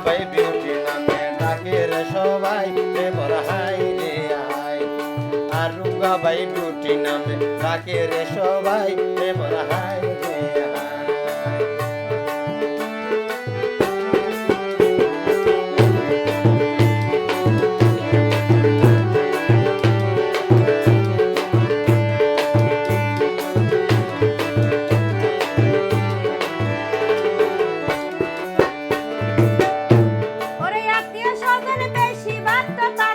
সবাই বিউটি নামে ডাকে রে সবাই দেবর হাই রে আয়। আর রুগা বাই বিউটি নামে ডাকে রে সবাই দেবর হাই সজন বেশি বার্তা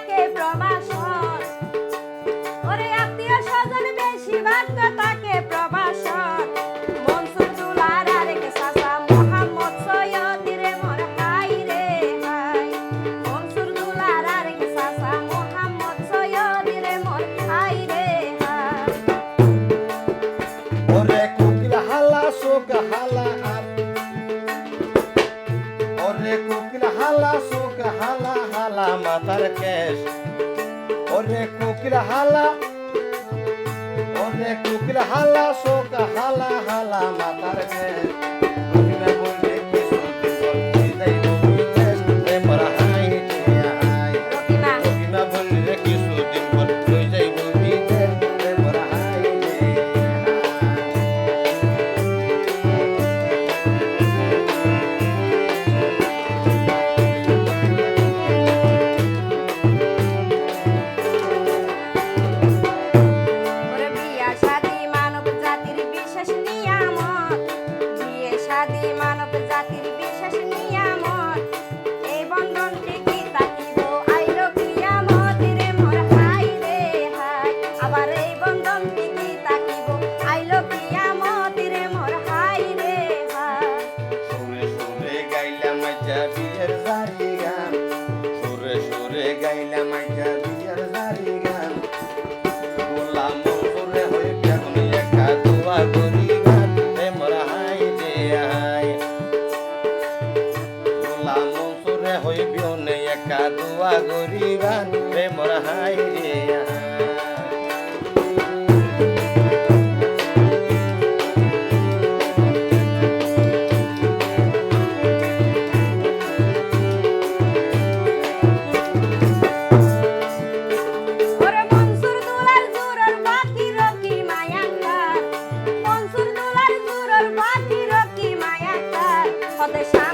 ওরে কোকিল হালা ওরে কোকিল হালা শোক হালা হালা মাতার ঘের। majabi erzari. a pesar.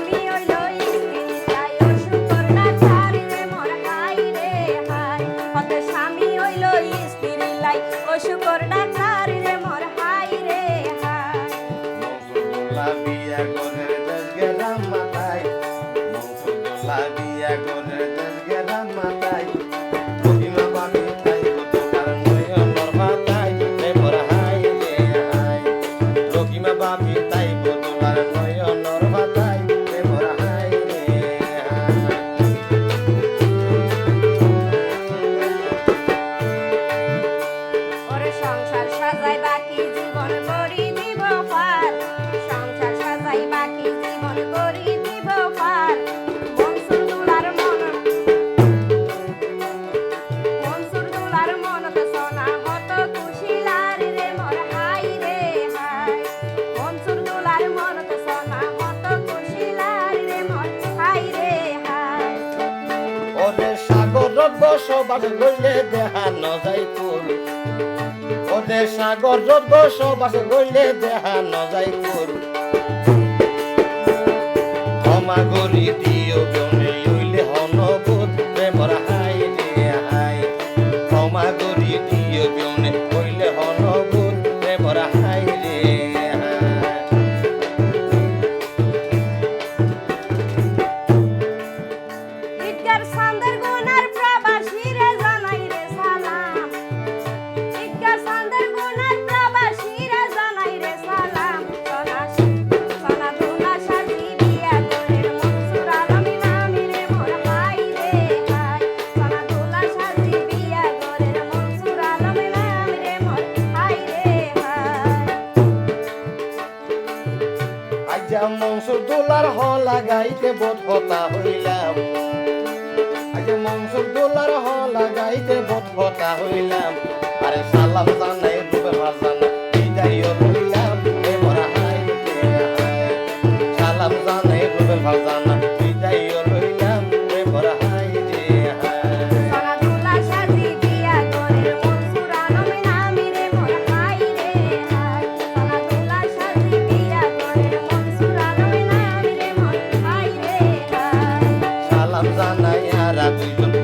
সবাস গইলে দেহান যাই তোর। ওদের সাগর যোগ সবাস গইলে দেহান যাই তোর। লাগাইতে বোধ হইলাম। আগে মনসুর দোলার হ লাগাইতে বোধ হতা হইলাম। আরে সালাম জানাই রূপে ভাষা বানাইয়া রাখুই